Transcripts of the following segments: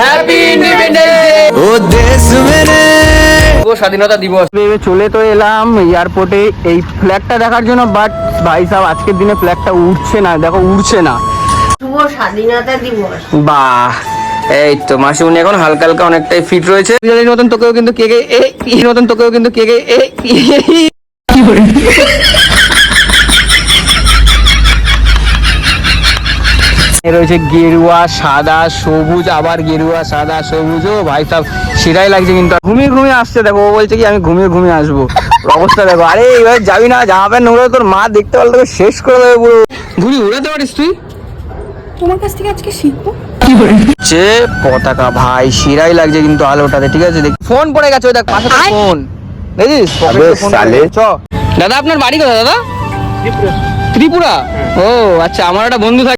Happy independence ও দেশ মেরে। ও স্বাধীনতা দিবস। চলে তো এলাম এয়ারপোর্টে। এই ফ্ল্যাগটা দেখার জন্য বাট ভাই সাহেব আজকের দিনে ফ্ল্যাগটা উঠছে না। দেখো উড়ছে না। শুভ স্বাধীনতা দিবস। বাহ। এই তো মাসিমণি এখন হালকা হালকা অনেকটাই ফিট রয়েছে। বিড়ালির মতন তোকেও কিন্তু কে কে এই এর মতন তোকেও কিন্তু কে কে এই কি করে এ রয়েছে গেরুয়া সাদা সবুজ আবার গেরুয়া সাদা সবুজ। ও ভাই সাহেব সেটাই লাগছে কিন্তু। ঘুমিয়ে ঘুমিয়ে আসছে দেখো ও বলছে কি আমি ঘুমিয়ে ঘুমিয়ে আসব। অবস্থা দেখো আরে এবার যাবি না জামা প্যান্ট নোংরা তোর মা দেখতে পারলে তোকে শেষ করে দেবে পুরো। ঘুরি উড়াতে পারিস তুই? তোমার কাছ থেকে আজকে শিখব। যে পতাকা ভাই সেরাই লাগছে কিন্তু আলোটাতে ঠিক আছে? দেখ ফোন পড়ে গেছে ওই দেখ পাশে ফোন। দেখিস? দাদা আপনার বাড়ি কোথায় দাদা? ত্রিপুরা? ও আচ্ছা আমার একটা বন্ধু থাকে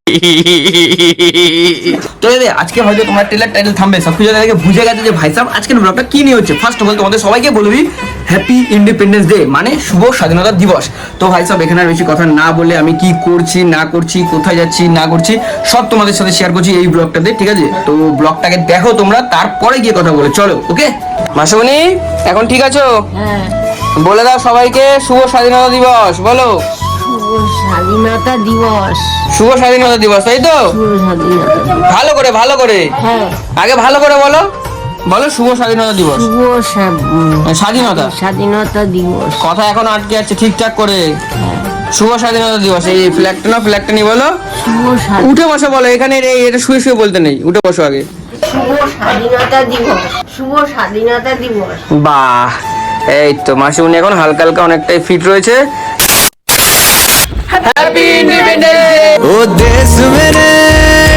তো আজকে হয়তো তোমার ট্রেলার টাইটেল থামবে সব কিছু দেখে বুঝে গেছে যে ভাই সাহেব আজকের ব্লগটা কি নিয়ে হচ্ছে। ফার্স্ট অফ অল তোমাদের সবাইকে বলবি হ্যাপি ইন্ডিপেন্ডেন্স ডে মানে শুভ স্বাধীনতা দিবস। তো ভাই সাহেব এখানে আর বেশি কথা না বলে আমি কি করছি না করছি কোথায় যাচ্ছি না করছি সব তোমাদের সাথে শেয়ার করছি এই ব্লগটাতে ঠিক আছে? তো ব্লগটাকে দেখো তোমরা তারপরে গিয়ে কথা বলে। চলো ওকে মাসুমণি এখন ঠিক আছো? হ্যাঁ। বলে দাও সবাইকে শুভ স্বাধীনতা দিবস বলো। স্বাধীনতা দিবস। শুভ স্বাধীনতা দিবস তাই তো। ভালো করে ভালো করে। হ্যাঁ। আগে ভালো করে বলো। বলো শুভ স্বাধীনতা দিবস। শুভ স্বাধীনতা। স্বাধীনতা দিবস। কথা এখন আটকে আছে ঠিকঠাক করে। শুভ স্বাধীনতা দিবস এই ফ্ল্যাগটা না ফ্ল্যাগটা নিয়ে বলো। উঠে বসো বলো এখানে এই এটা শুয়ে শুয়ে বলতে নেই। উঠে বসো আগে। শুভ স্বাধীনতা দিবস। শুভ স্বাধীনতা দিবস। বাহ এই তো মাসিমণি এখন হালকা হালকা অনেকটাই ফিট রয়েছে। হ্যাপি ও দেশ মেরে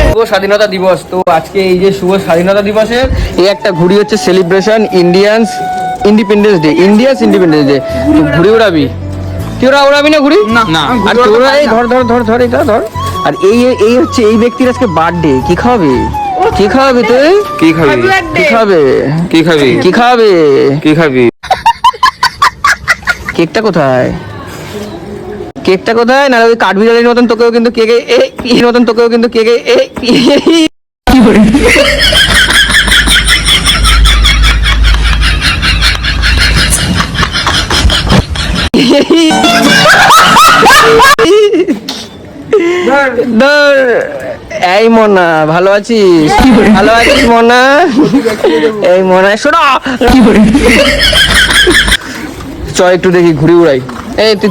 শুভ স্বাধীনতা দিবস। তো আজকে এই যে শুভ স্বাধীনতা দিবসের এই একটা ঘুড়ি হচ্ছে celebration Indians independence day India's independence day তো ঘুড়ি উড়াবি? তুই ওরা উড়াবি না ঘুড়ি? না। আর তুই ওরা এই ধর ধর ধর ধর এটা ধর আর এই এই হচ্ছে এই ব্যক্তির আজকে বার্থডে কি খাওয়াবি? কি খাওয়াবি তুই? কি খাবি? কি খাবে? কি খাবি? কি খাবে? কি খাবি? কেকটা কোথায়? কেকটা কোথায়? না ওই কাঠবিড়ালির মতন তোকেও কিন্তু কেকে এই এর মতন তোকেও কিন্তু কেকে কি ধর। এই মনা ভালো আছিস? ভালো আছিস মনা? এই মনা শোনো। কি করে চ একটু দেখি ঘুরি উড়াই।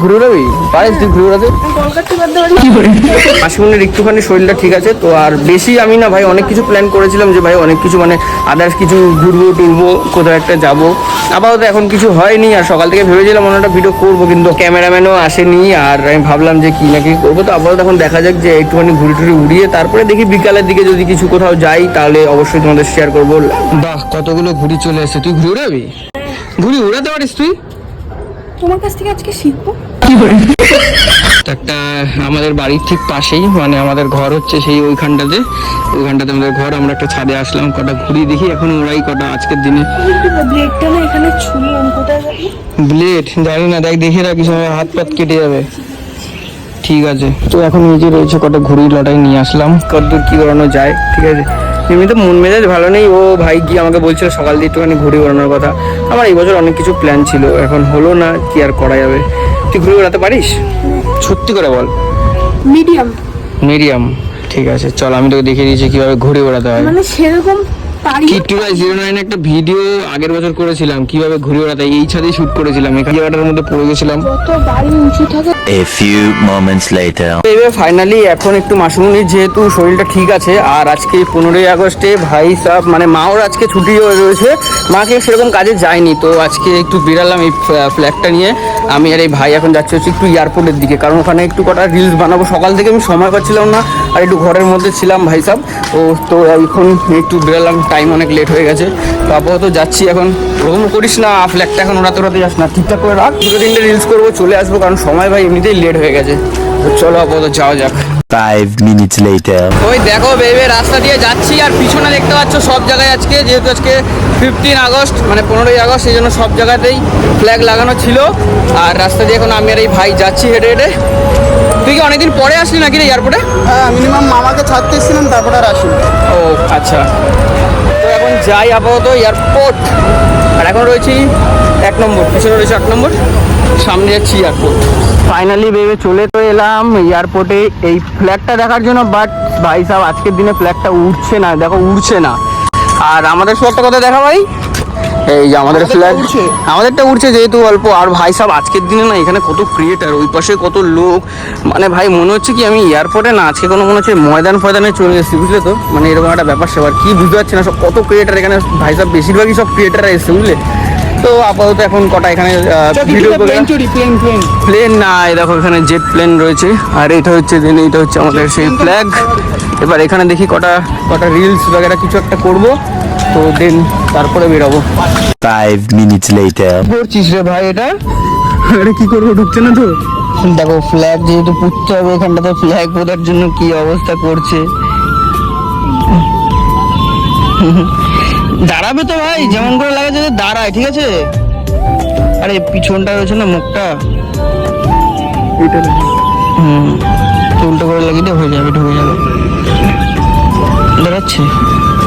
ঘুরে তুই ঘুরে একটুখানি শরীরটা ঠিক আছে, তো আর বেশি আমি না ভাই অনেক কিছু প্ল্যান করেছিলাম যে ভাই অনেক কিছু মানে আদার্স কিছু ঘুরবো, টুরবো, কোথাও একটা আপাতত এখন কিছু হয়নি, আর সকাল থেকে ভেবেছিলাম অন্য একটা ভিডিও করব, কিন্তু ক্যামেরাম্যানও আসেনি, আর আমি ভাবলাম যে কি না কি করব। তো আপাতত এখন দেখা যাক যে একটুখানি ঘুরি টুরি উড়িয়ে তারপরে দেখি বিকালের দিকে যদি কিছু কোথাও যাই, তাহলে অবশ্যই তোমাদের শেয়ার করব। বাহ, কতগুলো ঘুড়ি চলে এসেছে। তুই ঘুরে উড়াবি? ঘুড়ি উড়াতে পারিস তুই? তোমার কাছ থেকে আজকে শিখব? একটা আমাদের বাড়ির ঠিক পাশেই মানে আমাদের ঘর হচ্ছে সেই ওইখানটাতে। ওইখানটাতে আমাদের ঘর আমরা একটা ছাদে আসলাম কটা ঘুরি দেখি এখন ওরাই কটা আজকের দিনে। ব্রেকটা না এখানে ছুঁয়ে কোথায় ব্লেড? জানি না দেখ দেখে রাখিস আমার হাত পাত কেটে যাবে। ঠিক আছে। তো এখন নিজে রয়েছে কটা ঘুড়ি লটাই নিয়ে আসলাম। কতদূর কি করানো যায় ঠিক আছে? এমনিতে মন মেজাজ ভালো নেই। ও ভাই গিয়ে আমাকে বলছিল সকাল দিয়ে একটুখানি ঘুরে বেড়ানোর কথা। আমার এই বছর অনেক কিছু প্ল্যান ছিল এখন হলো না কি আর করা যাবে? তুই ঘুরে বেড়াতে পারিস? সত্যি করে বল। মিডিয়াম মিডিয়াম ঠিক আছে চল আমি তোকে দেখিয়ে দিয়েছি কীভাবে ঘুরে বেড়াতে হয়। মানে সেরকম। কিট্টু রায় জিরো নাইন একটা ভিডিও আগের বছর করেছিলাম কীভাবে ওড়াতে হয়, এই ছাদেই শুট করেছিলাম এখানে জায়গাটার মধ্যে পড়ে গেছিলাম। A few moments later. এবার ফাইনালি এখন একটু মাসুমনির যেহেতু শরীরটা ঠিক আছে আর আজকে পনেরোই আগস্টে ভাই সাহ মানে মাও আজকে ছুটি হয়ে রয়েছে মাকে সেরকম কাজে যায়নি তো আজকে একটু বেরালাম এই ফ্ল্যাগটা নিয়ে। আমি আর এই ভাই এখন যাচ্ছি হচ্ছে একটু এয়ারপোর্টের দিকে কারণ ওখানে একটু কটা রিলস বানাবো। সকাল থেকে আমি সময় পাচ্ছিলাম না আর একটু ঘরের মধ্যে ছিলাম ভাই সাহ ও তো এখন একটু বেরালাম টাইম অনেক লেট হয়ে গেছে। তো আপাতত যাচ্ছি এখন। ওরকম করিস না ফ্ল্যাগটা এখন ওড়াতে ওড়াতে যাস না ঠিকঠাক করে রাখ। দুটো তিনটে রিলস করব চলে আসব কারণ সময় ভাই এমনিতেই লেট হয়ে গেছে। তো চলো আপাতত যাওয়া যাক. ওই দেখো বেবে রাস্তা দিয়ে যাচ্ছি আর পিছনে দেখতে পাচ্ছ সব জায়গায় আজকে যেহেতু আজকে ফিফটিন আগস্ট মানে পনেরোই আগস্ট সেই জন্য সব জায়গাতেই ফ্ল্যাগ লাগানো ছিল। আর রাস্তা দিয়ে এখন আমি আর এই ভাই যাচ্ছি হেঁটে হেঁটে। তুই কি অনেকদিন পরে আসলি নাকি রে এয়ারপোর্টে হ্যাঁ মিনিমাম মামাকে ছাড়তে এসেছিলাম তারপরে আর আসি ও আচ্ছা। তো এখন যাই আপাতত এয়ারপোর্ট। আর এখন রয়েছি এক নম্বর, পিছনে রয়েছে এক নম্বর, সামনে যাচ্ছি এয়ারপোর্ট। ফাইনালি ভেবে চলে তো এলাম এয়ারপোর্টে। এই ফ্ল্যাগটা দেখার জন্য বাট ভাই সাহেব আজকের দিনে ফ্ল্যাগটা উঠছে না, দেখো উঠছে না। আর আমাদের ফ্ল্যাগটা কথা দেখা ভাই? এই যে আমাদের ফ্ল্যাগ আমাদেরটা উঠছে যেহেতু অল্প। আর ভাই সাহেব আজকের দিনে না এখানে কত ক্রিয়েটার ওই পাশে কত লোক। মানে ভাই মনে হচ্ছে কি আমি এয়ারপোর্টে না আজকে কোনো মনে হচ্ছে ময়দান ফয়দানে চলে এসেছি বুঝলে তো? মানে এরকম একটা ব্যাপার সেবার। কি বুঝতে পারছি না সব কত ক্রিয়েটার এখানে ভাই সাহেব বেশিরভাগই সব ক্রিয়েটার এসেছে বুঝলে? তো আপাতত এখন কটা এখানে প্লেন না এই দেখো এখানে জেট প্লেন রয়েছে। আর এটা হচ্ছে দেন এটা হচ্ছে আমাদের সেই ফ্ল্যাগ এবার এখানে দেখি কটা কটা রিলস বগেরা কিছু একটা করব। তো দেন তারপরে বেরোবো। Five minutes later. করছিস রে ভাই এটা? এটা কি করব ঢুকছে না তো? দেখো ফ্ল্যাগ যেহেতু পুঁততে হবে এখানটাতে ফ্ল্যাগ পোতার জন্য কি অবস্থা করছে? দাঁড়াবে তো ভাই, যেমন করে লাগে যাতে দাঁড়ায়, ঠিক আছে? আরে, পিছনটা রয়েছে না মুখটা? হুম উল্টো করে লাগিয়ে দিয়ে হয়ে যাবে, ঢুকে যাবে। দাঁড়াচ্ছে?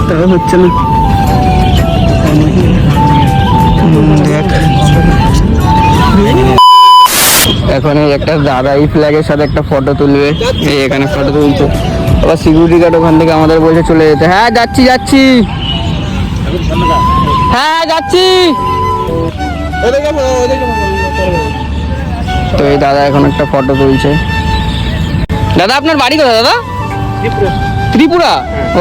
তাও হচ্ছে না এখন একটা দাদা ফ্ল্যাগের সাথে একটা ফটো তুলবে। এই এখানে ফটো তুলছে। আবার সিকিউরিটি গার্ড ওখান থেকে আমাদের বলছে চলে যেতে। হ্যাঁ যাচ্ছি যাচ্ছি। হ্যাঁ যাচ্ছি। তো এই দাদা এখন একটা ফটো তুলছে। দাদা আপনার বাড়ি কোথায় দাদা? ত্রিপুরা?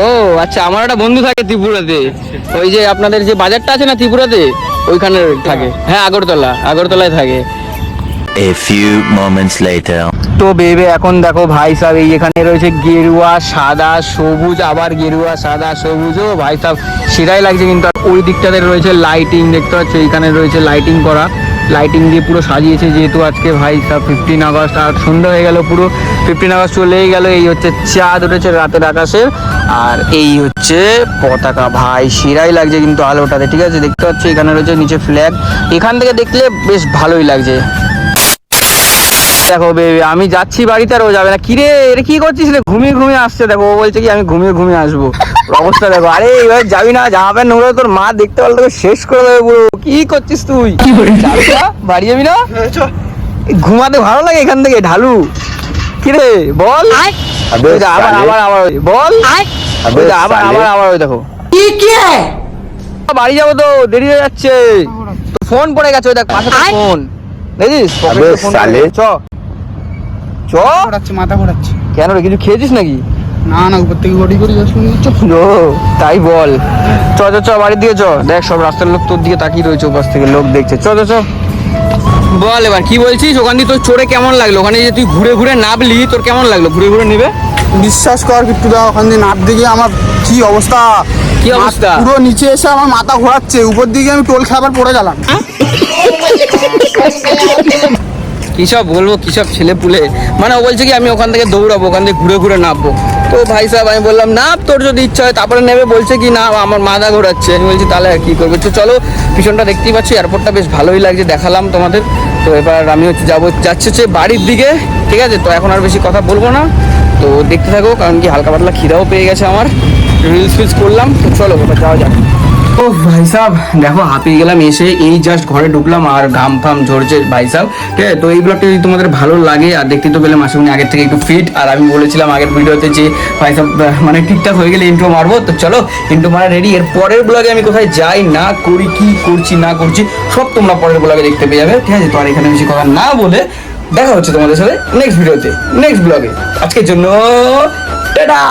ও আচ্ছা আমার একটা বন্ধু থাকে ত্রিপুরাতে। ওই যে আপনাদের যে বাজারটা আছে না ত্রিপুরাতে ওইখানে থাকে। হ্যাঁ আগরতলা আগরতলায় থাকে। A few moments later. তো বেবে, এখন দেখো ভাই সাহেব এই এখানে রয়েছে গেরুয়া, সাদা, সবুজ, আবার গেরুয়া, সাদা, সবুজ। ও ভাই সাহেব, সেটাই লাগছে কিন্তু। ওই দিকটাতে রয়েছে লাইটিং দেখতে পাচ্ছ? এইখানে রয়েছে লাইটিং করা। লাইটিং দিয়ে পুরো সাজিয়েছে যেহেতু আজকে ভাই সাহেব ফিফটিন আগস্ট। আর সন্ধ্যা হয়ে গেল পুরো। ফিফটিন আগস্ট চলেই গেল। এই হচ্ছে চাঁদ উঠেছে রাতের আকাশের আর এই হচ্ছে পতাকা ভাই, সেরাই লাগছে কিন্তু আলোটাতে। ঠিক আছে, দেখতে পাচ্ছ? এখানে রয়েছে নিচে ফ্ল্যাগ এখান থেকে দেখলে বেশ ভালোই লাগছে। দেখো বেবি আমি যাচ্ছি বাড়িতে আর ও যাবে না। কিরে এটা কি করছিস রে? ঘুমিয়ে ঘুমিয়ে আসছে। দেখো ও বলছে কি আমি ঘুমিয়ে ঘুমিয়ে আসব। অবস্থা দেখো। আরে এবার যাবি না জামা প্যান্ট নোংরা। তোর মা দেখতে পারলে তোকে শেষ করে দেবে পুরো। কি করছিস তুই? যাবি না? বাড়ি যাবি না? এই ঘুমাতে ভালো লাগে এখান থেকে ঢালু। কিরে বল। আবার আবার আবার ওই, বল। আবার আবার আবার ওই দেখো। বাড়ি যাব তো দেরি হয়ে যাচ্ছে। তো ফোন পড়ে গেছে ওই দেখ পাশে ফোন দেখিস ফোন চ। চ। ঘোরাচ্ছে মাথা ঘোরাচ্ছে। কেন রে কিছু খেয়েছিস নাকি? না না উপর থেকে গড়ি গড়ি শুনছো ও তাই বল। চ চ চ বাড়ির দিকে চ। দেখ সব রাস্তার লোক তোর দিকে তাকিয়ে রয়েছে ওপাশ থেকে লোক দেখছে। চ চ চ। বল এবার কি বলছিস? ওখান দিয়ে তোর চড়ে কেমন লাগল? ওখানে যে তুই ঘুরে ঘুরে নাবলি তোর কেমন লাগল? ঘুরে ঘুরে নেবে? বিশ্বাস কর কিন্তু দা ওখান দিয়ে নাপ দিকে আমার কি অবস্থা? কি অবস্থা? পুরো নিচে এসে আমার মাথা ঘোরাচ্ছে। উপর দিকে আমি টোল খাবার পড়ে গেলাম। কিসব বলব কিসব ছেলে পুলে মানে ও বলছে কি, আমি ওখান থেকে দৌড়াবো, ওখান থেকে ঘুরে ঘুরে নামবো। তো ভাই সাহেব, আমি বললাম না তোর যদি ইচ্ছা হয়। তারপরে নেবে, বলছে কি, না, আমার মাথা ঘোরাচ্ছে। আমি বলছি, তাহলে আর কি করবে? তো চলো, পিছনটা দেখতেই পাচ্ছি এয়ারপোর্টটা বেশ ভালোই লাগছে, দেখালাম তোমাদের। তো এবার আমি হচ্ছে যাব, যাচ্ছে হচ্ছে বাড়ির দিকে, ঠিক আছে? তো এখন আর বেশি কথা বলব না। তো দেখতে থাকো, কারণ কি হালকা পাতলা খিদাও পেয়ে গেছে আমার। রিলস ফিলস করলাম, তো চলো, এবার যাওয়া যাক। ও ভাই সাহেব দেখো, হাঁপিয়ে গেলাম, এসে এই জাস্ট ঘরে ঢুকলাম আর ঘাম ফাম ঝরছে, ভাই সাহেব ঠিক আছে? তো এই ব্লগটা যদি তোমাদের ভালো লাগে, আর দেখতে তো পেলে মাসুমনি আগের থেকে একটু ফিট আর আমি বলেছিলাম আগের ভিডিওতে যে, ভাই সাহেব মানে ঠিকঠাক হয়ে গেলে ইন্ট্রো মারবো, তো চলো ইন্ট্রো মারা রেডি এর পরের ব্লগে আমি কোথায় যাই, না করি, কি করছি, না করছি, সব তোমরা পরের ব্লগে দেখতে পেয়ে যাবে, ঠিক আছে? তো আর এখানে বেশি কথা না বলে, দেখা হচ্ছে তোমাদের সাথে নেক্সট ভিডিওতে নেক্সট ব্লগে আজকের জন্য, টাটা!